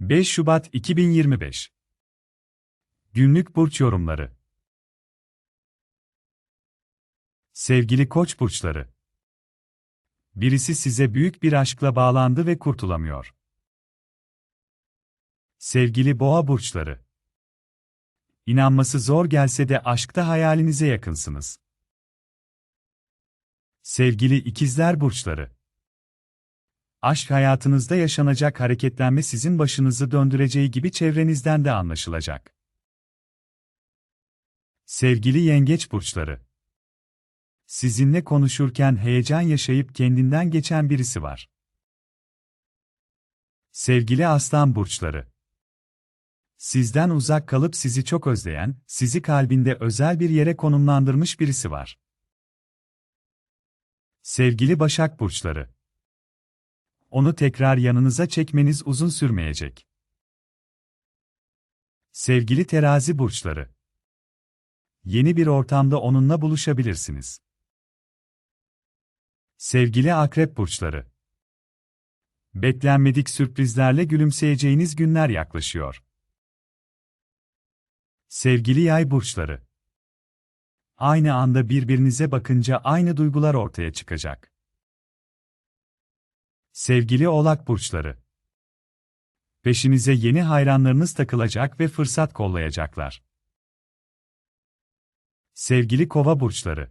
5 Şubat 2025 Günlük burç yorumları Sevgili Koç burçları Birisi size büyük bir aşkla bağlandı ve kurtulamıyor. Sevgili Boğa burçları İnanması zor gelse de aşkta hayalinize yakınsınız. Sevgili ikizler burçları. Aşk hayatınızda yaşanacak hareketlenme sizin başınızı döndüreceği gibi çevrenizden de anlaşılacak. Sevgili yengeç burçları. Sizinle konuşurken heyecan yaşayıp kendinden geçen birisi var. Sevgili aslan burçları. Sizden uzak kalıp sizi çok özleyen, sizi kalbinde özel bir yere konumlandırmış birisi var. Sevgili Başak Burçları Onu tekrar yanınıza çekmeniz uzun sürmeyecek. Sevgili Terazi Burçları Yeni bir ortamda onunla buluşabilirsiniz. Sevgili Akrep Burçları Beklenmedik sürprizlerle gülümseyeceğiniz günler yaklaşıyor. Sevgili Yay Burçları Aynı anda birbirinize bakınca aynı duygular ortaya çıkacak. Sevgili Oğlak burçları. Peşinize yeni hayranlarınız takılacak ve fırsat kollayacaklar. Sevgili Kova burçları.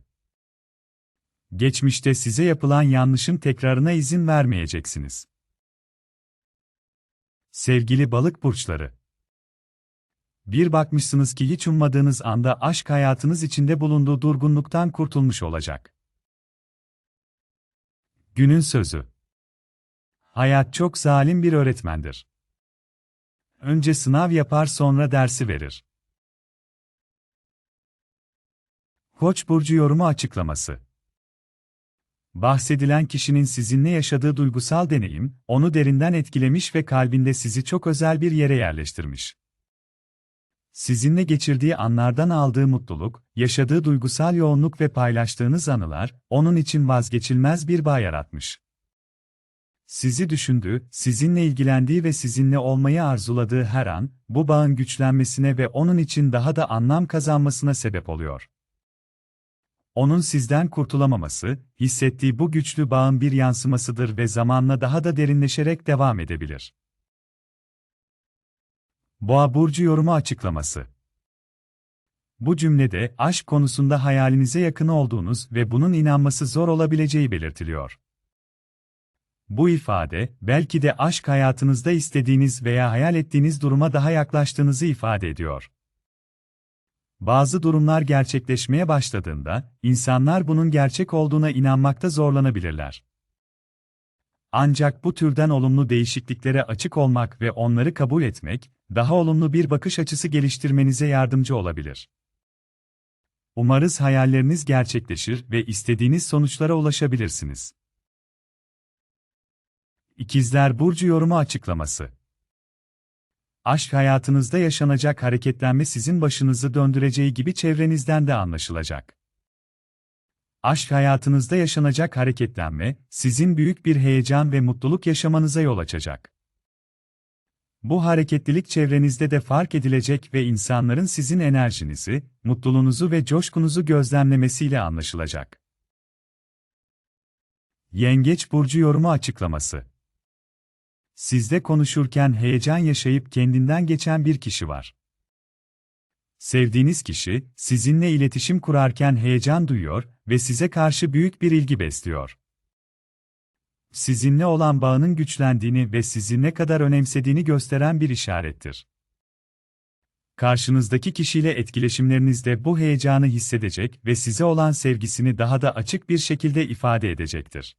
Geçmişte size yapılan yanlışın tekrarına izin vermeyeceksiniz. Sevgili Balık burçları. Bir bakmışsınız ki hiç ummadığınız anda aşk hayatınız içinde bulunduğu durgunluktan kurtulmuş olacak. Günün sözü. Hayat çok zalim bir öğretmendir. Önce sınav yapar sonra dersi verir. Koç burcu yorumu açıklaması. Bahsedilen kişinin sizinle yaşadığı duygusal deneyim, onu derinden etkilemiş ve kalbinde sizi çok özel bir yere yerleştirmiş. Sizinle geçirdiği anlardan aldığı mutluluk, yaşadığı duygusal yoğunluk ve paylaştığınız anılar, onun için vazgeçilmez bir bağ yaratmış. Sizi düşündüğü, sizinle ilgilendiği ve sizinle olmayı arzuladığı her an, bu bağın güçlenmesine ve onun için daha da anlam kazanmasına sebep oluyor. Onun sizden kurtulamaması, hissettiği bu güçlü bağın bir yansımasıdır ve zamanla daha da derinleşerek devam edebilir. Boğa burcu yorumu açıklaması. Bu cümlede aşk konusunda hayalinize yakın olduğunuz ve bunun inanması zor olabileceği belirtiliyor. Bu ifade, belki de aşk hayatınızda istediğiniz veya hayal ettiğiniz duruma daha yaklaştığınızı ifade ediyor. Bazı durumlar gerçekleşmeye başladığında, insanlar bunun gerçek olduğuna inanmakta zorlanabilirler. Ancak bu türden olumlu değişikliklere açık olmak ve onları kabul etmek, daha olumlu bir bakış açısı geliştirmenize yardımcı olabilir. Umarız hayalleriniz gerçekleşir ve istediğiniz sonuçlara ulaşabilirsiniz. İkizler Burcu yorumu açıklaması Aşk hayatınızda yaşanacak hareketlenme sizin başınızı döndüreceği gibi çevrenizden de anlaşılacak. Aşk hayatınızda yaşanacak hareketlenme, sizin büyük bir heyecan ve mutluluk yaşamanıza yol açacak. Bu hareketlilik çevrenizde de fark edilecek ve insanların sizin enerjinizi, mutluluğunuzu ve coşkunuzu gözlemlemesiyle anlaşılacak. Yengeç burcu yorumu açıklaması. Sizde konuşurken heyecan yaşayıp kendinden geçen bir kişi var. Sevdiğiniz kişi, sizinle iletişim kurarken heyecan duyuyor ve size karşı büyük bir ilgi besliyor. Sizinle olan bağının güçlendiğini ve sizi ne kadar önemsediğini gösteren bir işarettir. Karşınızdaki kişiyle etkileşimlerinizde bu heyecanı hissedecek ve size olan sevgisini daha da açık bir şekilde ifade edecektir.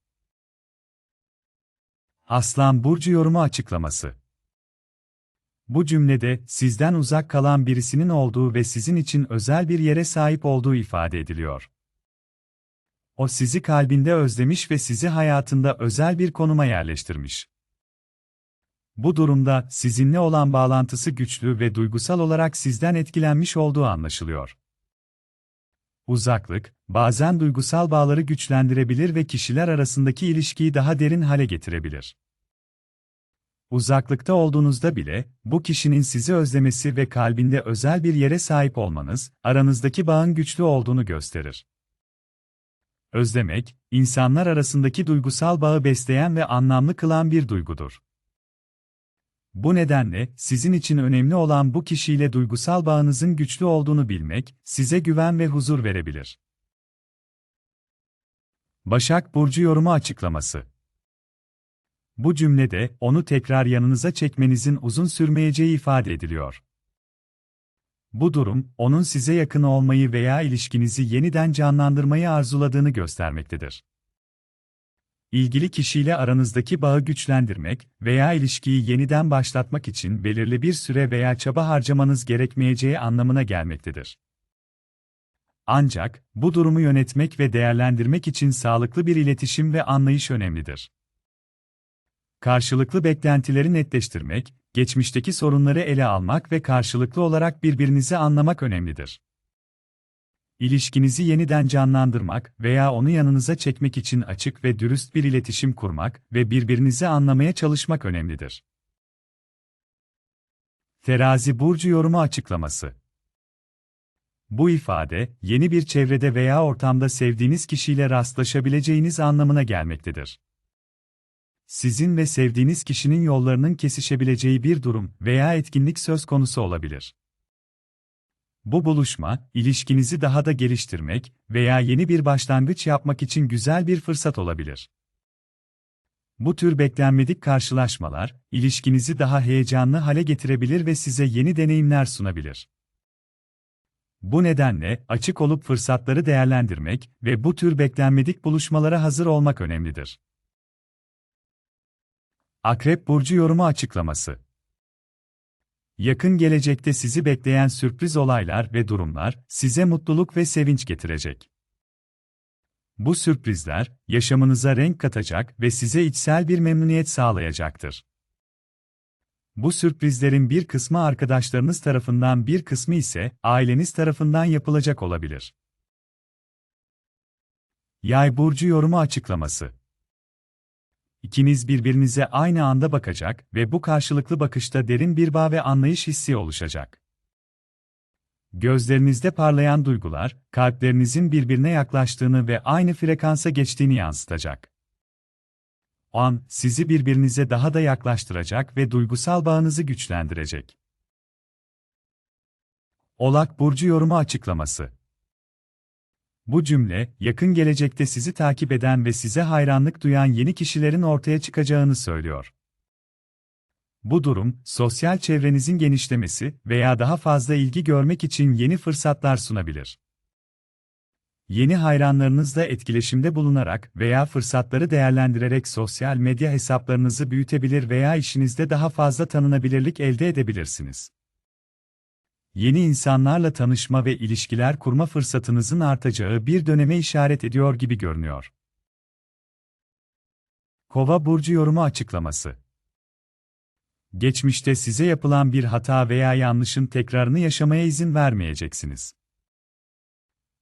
Aslan Burcu yorumu açıklaması bu cümlede sizden uzak kalan birisinin olduğu ve sizin için özel bir yere sahip olduğu ifade ediliyor. O sizi kalbinde özlemiş ve sizi hayatında özel bir konuma yerleştirmiş. Bu durumda sizinle olan bağlantısı güçlü ve duygusal olarak sizden etkilenmiş olduğu anlaşılıyor. Uzaklık, bazen duygusal bağları güçlendirebilir ve kişiler arasındaki ilişkiyi daha derin hale getirebilir. Uzaklıkta olduğunuzda bile, bu kişinin sizi özlemesi ve kalbinde özel bir yere sahip olmanız, aranızdaki bağın güçlü olduğunu gösterir. Özlemek, insanlar arasındaki duygusal bağı besleyen ve anlamlı kılan bir duygudur. Bu nedenle, sizin için önemli olan bu kişiyle duygusal bağınızın güçlü olduğunu bilmek, size güven ve huzur verebilir. Başak Burcu yorumu açıklaması Bu cümlede, onu tekrar yanınıza çekmenizin uzun sürmeyeceği ifade ediliyor. Bu durum, onun size yakın olmayı veya ilişkinizi yeniden canlandırmayı arzuladığını göstermektedir. İlgili kişiyle aranızdaki bağı güçlendirmek veya ilişkiyi yeniden başlatmak için belirli bir süre veya çaba harcamanız gerekmeyeceği anlamına gelmektedir. Ancak, bu durumu yönetmek ve değerlendirmek için sağlıklı bir iletişim ve anlayış önemlidir. Karşılıklı beklentileri netleştirmek, geçmişteki sorunları ele almak ve karşılıklı olarak birbirinizi anlamak önemlidir. İlişkinizi yeniden canlandırmak veya onu yanınıza çekmek için açık ve dürüst bir iletişim kurmak ve birbirinizi anlamaya çalışmak önemlidir. Terazi burcu yorumu açıklaması. Bu ifade, yeni bir çevrede veya ortamda sevdiğiniz kişiyle rastlaşabileceğiniz anlamına gelmektedir. Sizin ve sevdiğiniz kişinin yollarının kesişebileceği bir durum veya etkinlik söz konusu olabilir. Bu buluşma, ilişkinizi daha da geliştirmek veya yeni bir başlangıç yapmak için güzel bir fırsat olabilir. Bu tür beklenmedik karşılaşmalar, ilişkinizi daha heyecanlı hale getirebilir ve size yeni deneyimler sunabilir. Bu nedenle açık olup fırsatları değerlendirmek ve bu tür beklenmedik buluşmalara hazır olmak önemlidir. Akrep burcu yorumu açıklaması Yakın gelecekte sizi bekleyen sürpriz olaylar ve durumlar size mutluluk ve sevinç getirecek. Bu sürprizler yaşamınıza renk katacak ve size içsel bir memnuniyet sağlayacaktır. Bu sürprizlerin bir kısmı arkadaşlarınız tarafından bir kısmı ise aileniz tarafından yapılacak olabilir. Yay burcu yorumu açıklaması İkiniz birbirinize aynı anda bakacak ve bu karşılıklı bakışta derin bir bağ ve anlayış hissi oluşacak. Gözlerinizde parlayan duygular, kalplerinizin birbirine yaklaştığını ve aynı frekansa geçtiğini yansıtacak. O an, sizi birbirinize daha da yaklaştıracak ve duygusal bağınızı güçlendirecek. Olak Burcu yorumu açıklaması bu cümle, yakın gelecekte sizi takip eden ve size hayranlık duyan yeni kişilerin ortaya çıkacağını söylüyor. Bu durum, sosyal çevrenizin genişlemesi veya daha fazla ilgi görmek için yeni fırsatlar sunabilir. Yeni hayranlarınızla etkileşimde bulunarak veya fırsatları değerlendirerek sosyal medya hesaplarınızı büyütebilir veya işinizde daha fazla tanınabilirlik elde edebilirsiniz yeni insanlarla tanışma ve ilişkiler kurma fırsatınızın artacağı bir döneme işaret ediyor gibi görünüyor. Kova burcu yorumu açıklaması. Geçmişte size yapılan bir hata veya yanlışın tekrarını yaşamaya izin vermeyeceksiniz.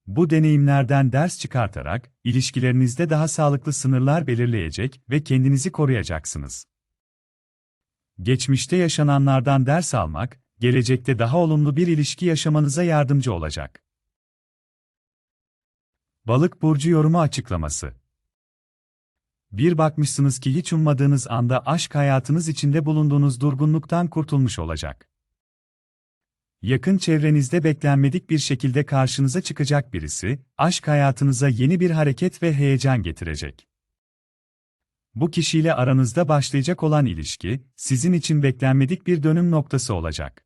Bu deneyimlerden ders çıkartarak ilişkilerinizde daha sağlıklı sınırlar belirleyecek ve kendinizi koruyacaksınız. Geçmişte yaşananlardan ders almak gelecekte daha olumlu bir ilişki yaşamanıza yardımcı olacak. Balık burcu yorumu açıklaması. Bir bakmışsınız ki hiç ummadığınız anda aşk hayatınız içinde bulunduğunuz durgunluktan kurtulmuş olacak. Yakın çevrenizde beklenmedik bir şekilde karşınıza çıkacak birisi, aşk hayatınıza yeni bir hareket ve heyecan getirecek. Bu kişiyle aranızda başlayacak olan ilişki, sizin için beklenmedik bir dönüm noktası olacak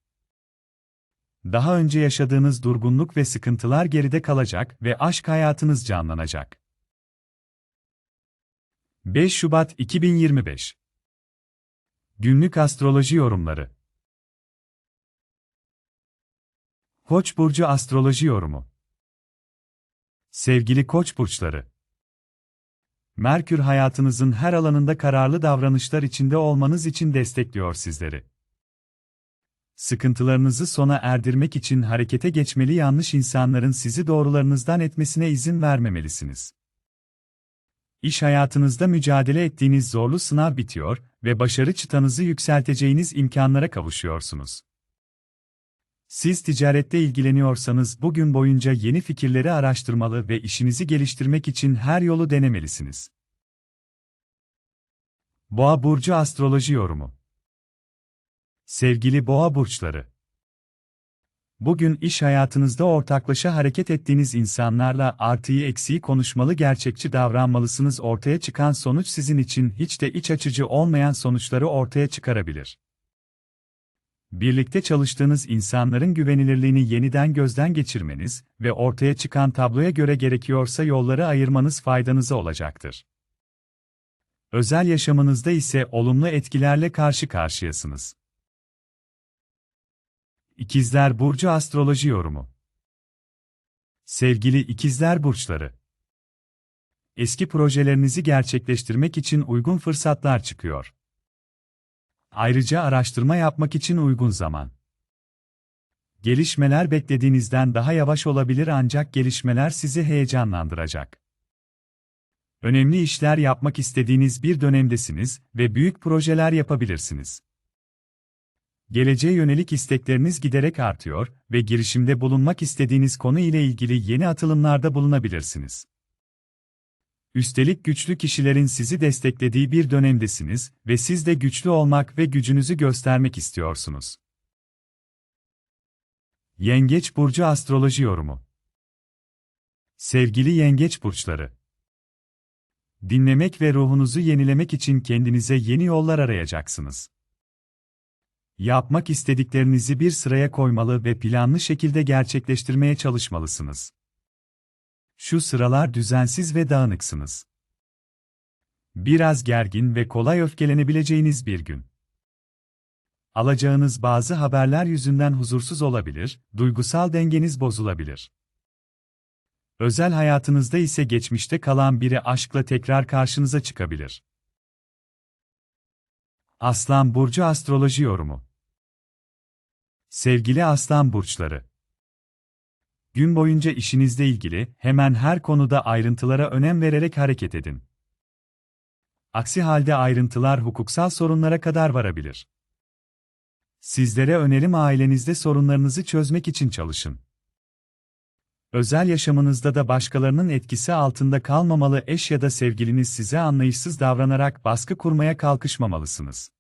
daha önce yaşadığınız durgunluk ve sıkıntılar geride kalacak ve aşk hayatınız canlanacak. 5 Şubat 2025 Günlük Astroloji Yorumları Koç burcu astroloji yorumu. Sevgili Koç burçları. Merkür hayatınızın her alanında kararlı davranışlar içinde olmanız için destekliyor sizleri sıkıntılarınızı sona erdirmek için harekete geçmeli yanlış insanların sizi doğrularınızdan etmesine izin vermemelisiniz. İş hayatınızda mücadele ettiğiniz zorlu sınav bitiyor ve başarı çıtanızı yükselteceğiniz imkanlara kavuşuyorsunuz. Siz ticarette ilgileniyorsanız bugün boyunca yeni fikirleri araştırmalı ve işinizi geliştirmek için her yolu denemelisiniz. Boğa burcu astroloji yorumu. Sevgili Boğa burçları, Bugün iş hayatınızda ortaklaşa hareket ettiğiniz insanlarla artıyı eksiği konuşmalı gerçekçi davranmalısınız. Ortaya çıkan sonuç sizin için hiç de iç açıcı olmayan sonuçları ortaya çıkarabilir. Birlikte çalıştığınız insanların güvenilirliğini yeniden gözden geçirmeniz ve ortaya çıkan tabloya göre gerekiyorsa yolları ayırmanız faydanıza olacaktır. Özel yaşamınızda ise olumlu etkilerle karşı karşıyasınız. İkizler Burcu Astroloji Yorumu Sevgili İkizler Burçları Eski projelerinizi gerçekleştirmek için uygun fırsatlar çıkıyor. Ayrıca araştırma yapmak için uygun zaman. Gelişmeler beklediğinizden daha yavaş olabilir ancak gelişmeler sizi heyecanlandıracak. Önemli işler yapmak istediğiniz bir dönemdesiniz ve büyük projeler yapabilirsiniz. Geleceğe yönelik istekleriniz giderek artıyor ve girişimde bulunmak istediğiniz konu ile ilgili yeni atılımlarda bulunabilirsiniz. Üstelik güçlü kişilerin sizi desteklediği bir dönemdesiniz ve siz de güçlü olmak ve gücünüzü göstermek istiyorsunuz. Yengeç burcu astroloji yorumu. Sevgili yengeç burçları, dinlemek ve ruhunuzu yenilemek için kendinize yeni yollar arayacaksınız. Yapmak istediklerinizi bir sıraya koymalı ve planlı şekilde gerçekleştirmeye çalışmalısınız. Şu sıralar düzensiz ve dağınıksınız. Biraz gergin ve kolay öfkelenebileceğiniz bir gün. Alacağınız bazı haberler yüzünden huzursuz olabilir, duygusal dengeniz bozulabilir. Özel hayatınızda ise geçmişte kalan biri aşkla tekrar karşınıza çıkabilir. Aslan Burcu Astroloji Yorumu Sevgili Aslan Burçları Gün boyunca işinizle ilgili hemen her konuda ayrıntılara önem vererek hareket edin. Aksi halde ayrıntılar hukuksal sorunlara kadar varabilir. Sizlere önerim ailenizde sorunlarınızı çözmek için çalışın. Özel yaşamınızda da başkalarının etkisi altında kalmamalı eş ya da sevgiliniz size anlayışsız davranarak baskı kurmaya kalkışmamalısınız.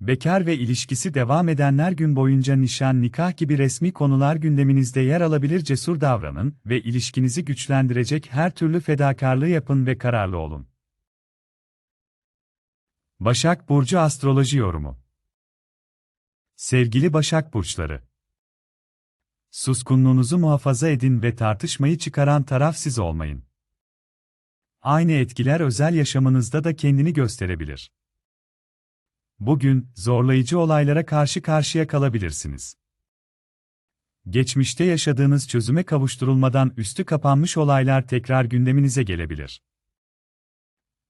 Bekar ve ilişkisi devam edenler gün boyunca nişan, nikah gibi resmi konular gündeminizde yer alabilir cesur davranın ve ilişkinizi güçlendirecek her türlü fedakarlığı yapın ve kararlı olun. Başak Burcu Astroloji Yorumu Sevgili Başak Burçları Suskunluğunuzu muhafaza edin ve tartışmayı çıkaran taraf siz olmayın. Aynı etkiler özel yaşamınızda da kendini gösterebilir. Bugün, zorlayıcı olaylara karşı karşıya kalabilirsiniz. Geçmişte yaşadığınız çözüme kavuşturulmadan üstü kapanmış olaylar tekrar gündeminize gelebilir.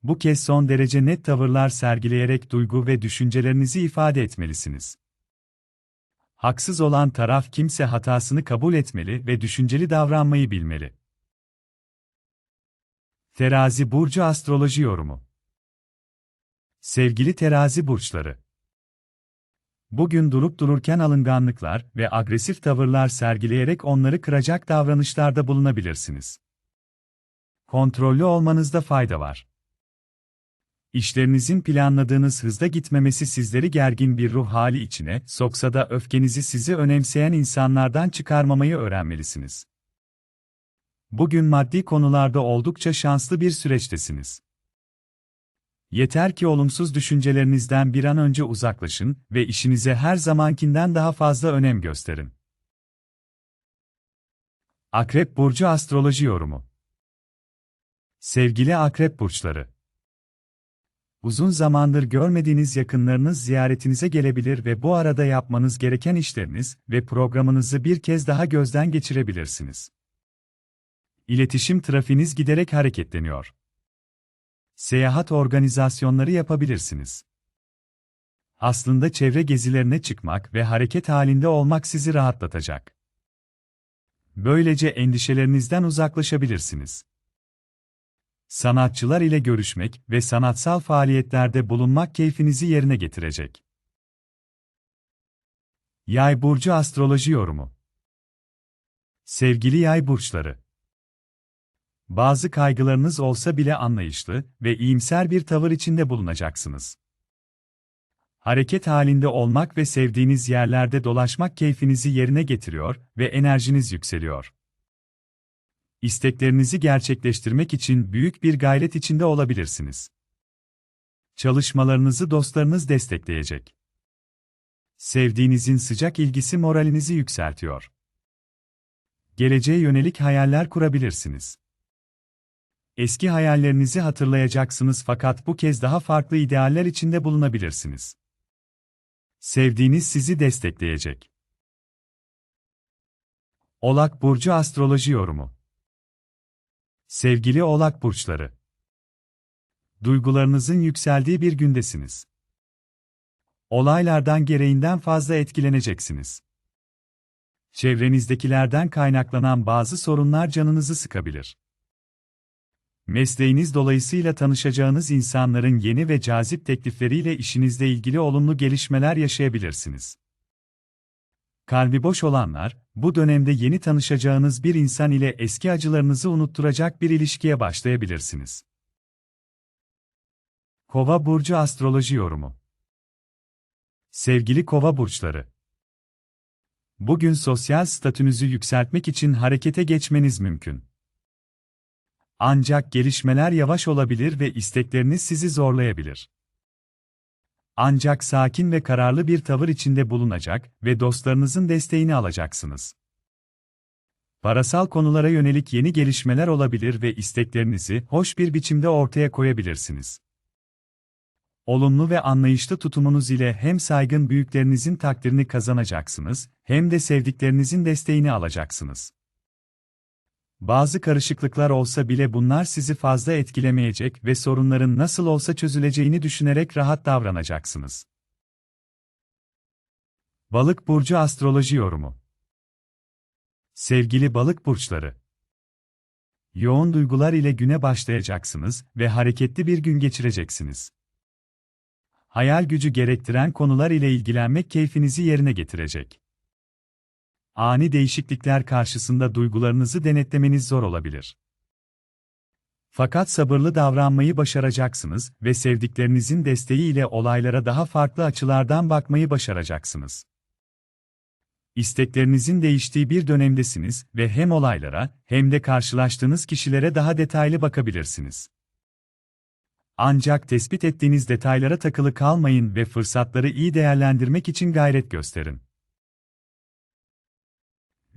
Bu kez son derece net tavırlar sergileyerek duygu ve düşüncelerinizi ifade etmelisiniz. Haksız olan taraf kimse hatasını kabul etmeli ve düşünceli davranmayı bilmeli. Terazi Burcu Astroloji Yorumu Sevgili terazi burçları. Bugün durup dururken alınganlıklar ve agresif tavırlar sergileyerek onları kıracak davranışlarda bulunabilirsiniz. Kontrollü olmanızda fayda var. İşlerinizin planladığınız hızda gitmemesi sizleri gergin bir ruh hali içine soksa da öfkenizi sizi önemseyen insanlardan çıkarmamayı öğrenmelisiniz. Bugün maddi konularda oldukça şanslı bir süreçtesiniz. Yeter ki olumsuz düşüncelerinizden bir an önce uzaklaşın ve işinize her zamankinden daha fazla önem gösterin. Akrep Burcu Astroloji Yorumu Sevgili Akrep Burçları Uzun zamandır görmediğiniz yakınlarınız ziyaretinize gelebilir ve bu arada yapmanız gereken işleriniz ve programınızı bir kez daha gözden geçirebilirsiniz. İletişim trafiğiniz giderek hareketleniyor seyahat organizasyonları yapabilirsiniz. Aslında çevre gezilerine çıkmak ve hareket halinde olmak sizi rahatlatacak. Böylece endişelerinizden uzaklaşabilirsiniz. Sanatçılar ile görüşmek ve sanatsal faaliyetlerde bulunmak keyfinizi yerine getirecek. Yay burcu astroloji yorumu. Sevgili yay burçları. Bazı kaygılarınız olsa bile anlayışlı ve iyimser bir tavır içinde bulunacaksınız. Hareket halinde olmak ve sevdiğiniz yerlerde dolaşmak keyfinizi yerine getiriyor ve enerjiniz yükseliyor. İsteklerinizi gerçekleştirmek için büyük bir gayret içinde olabilirsiniz. Çalışmalarınızı dostlarınız destekleyecek. Sevdiğinizin sıcak ilgisi moralinizi yükseltiyor. Geleceğe yönelik hayaller kurabilirsiniz. Eski hayallerinizi hatırlayacaksınız fakat bu kez daha farklı idealler içinde bulunabilirsiniz. Sevdiğiniz sizi destekleyecek. Oğlak Burcu Astroloji Yorumu Sevgili Oğlak Burçları Duygularınızın yükseldiği bir gündesiniz. Olaylardan gereğinden fazla etkileneceksiniz. Çevrenizdekilerden kaynaklanan bazı sorunlar canınızı sıkabilir. Mesleğiniz dolayısıyla tanışacağınız insanların yeni ve cazip teklifleriyle işinizle ilgili olumlu gelişmeler yaşayabilirsiniz. Kalbi boş olanlar, bu dönemde yeni tanışacağınız bir insan ile eski acılarınızı unutturacak bir ilişkiye başlayabilirsiniz. Kova burcu astroloji yorumu. Sevgili Kova burçları, bugün sosyal statünüzü yükseltmek için harekete geçmeniz mümkün. Ancak gelişmeler yavaş olabilir ve istekleriniz sizi zorlayabilir. Ancak sakin ve kararlı bir tavır içinde bulunacak ve dostlarınızın desteğini alacaksınız. Parasal konulara yönelik yeni gelişmeler olabilir ve isteklerinizi hoş bir biçimde ortaya koyabilirsiniz. Olumlu ve anlayışlı tutumunuz ile hem saygın büyüklerinizin takdirini kazanacaksınız, hem de sevdiklerinizin desteğini alacaksınız. Bazı karışıklıklar olsa bile bunlar sizi fazla etkilemeyecek ve sorunların nasıl olsa çözüleceğini düşünerek rahat davranacaksınız. Balık burcu astroloji yorumu. Sevgili balık burçları, yoğun duygular ile güne başlayacaksınız ve hareketli bir gün geçireceksiniz. Hayal gücü gerektiren konular ile ilgilenmek keyfinizi yerine getirecek ani değişiklikler karşısında duygularınızı denetlemeniz zor olabilir. Fakat sabırlı davranmayı başaracaksınız ve sevdiklerinizin desteği ile olaylara daha farklı açılardan bakmayı başaracaksınız. İsteklerinizin değiştiği bir dönemdesiniz ve hem olaylara hem de karşılaştığınız kişilere daha detaylı bakabilirsiniz. Ancak tespit ettiğiniz detaylara takılı kalmayın ve fırsatları iyi değerlendirmek için gayret gösterin.